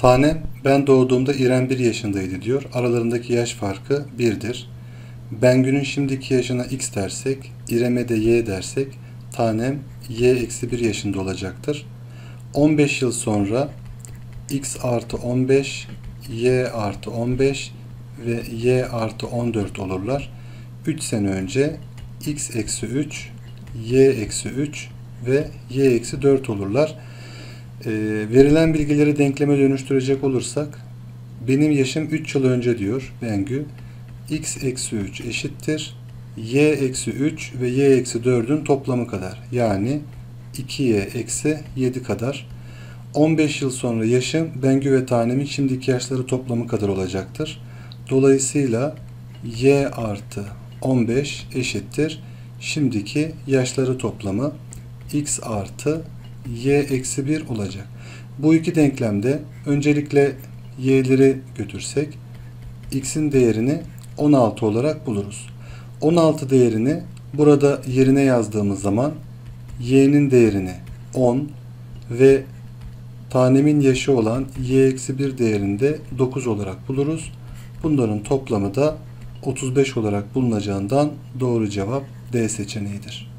Tanem ben doğduğumda İrem 1 yaşındaydı diyor. Aralarındaki yaş farkı 1'dir. Bengü'nün şimdiki yaşına x dersek, İrem'e de y dersek tanem y eksi 1 yaşında olacaktır. 15 yıl sonra x artı 15, y artı 15 ve y artı 14 olurlar. 3 sene önce x eksi 3, y eksi 3 ve y eksi 4 olurlar. Ee, verilen bilgileri denkleme dönüştürecek olursak benim yaşım 3 yıl önce diyor Bengü. x eksi 3 eşittir. y eksi 3 ve y eksi 4'ün toplamı kadar. Yani 2y eksi 7 kadar. 15 yıl sonra yaşım Bengü ve Tanem'in şimdiki yaşları toplamı kadar olacaktır. Dolayısıyla y artı 15 eşittir. Şimdiki yaşları toplamı x artı y eksi 1 olacak. Bu iki denklemde öncelikle y'leri götürsek x'in değerini 16 olarak buluruz. 16 değerini burada yerine yazdığımız zaman y'nin değerini 10 ve tanemin yaşı olan y eksi 1 değerinde 9 olarak buluruz. Bunların toplamı da 35 olarak bulunacağından doğru cevap D seçeneğidir.